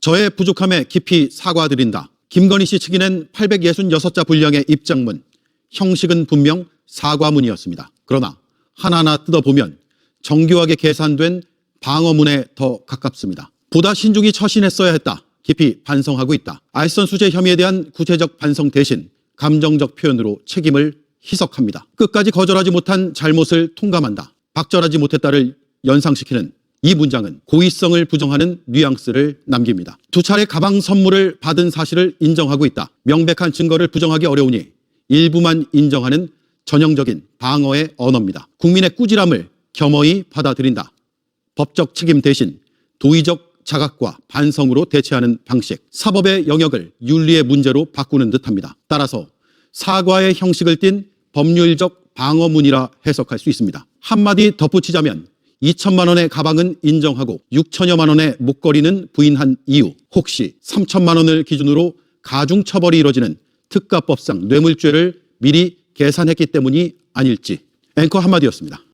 저의 부족함에 깊이 사과드린다. 김건희 씨 측이 낸 866자 분량의 입장문, 형식은 분명 사과문이었습니다. 그러나 하나하나 뜯어보면 정교하게 계산된 방어문에 더 가깝습니다. 보다 신중히 처신했어야 했다. 깊이 반성하고 있다. 알선 수재 혐의에 대한 구체적 반성 대신 감정적 표현으로 책임을 희석합니다. 끝까지 거절하지 못한 잘못을 통감한다. 박절하지 못했다를 연상시키는 이 문장은 고의성을 부정하는 뉘앙스를 남깁니다. 두 차례 가방 선물을 받은 사실을 인정하고 있다. 명백한 증거를 부정하기 어려우니 일부만 인정하는 전형적인 방어의 언어입니다. 국민의 꾸지람을 겸허히 받아들인다. 법적 책임 대신 도의적 자각과 반성으로 대체하는 방식, 사법의 영역을 윤리의 문제로 바꾸는 듯합니다. 따라서 사과의 형식을 띤 법률적 방어문이라 해석할 수 있습니다. 한마디 덧붙이자면 2천만 원의 가방은 인정하고 6천여만 원의 목걸이는 부인한 이유, 혹시 3천만 원을 기준으로 가중 처벌이 이뤄지는 특가법상 뇌물죄를 미리 계산했기 때문이 아닐지 앵커 한마디였습니다.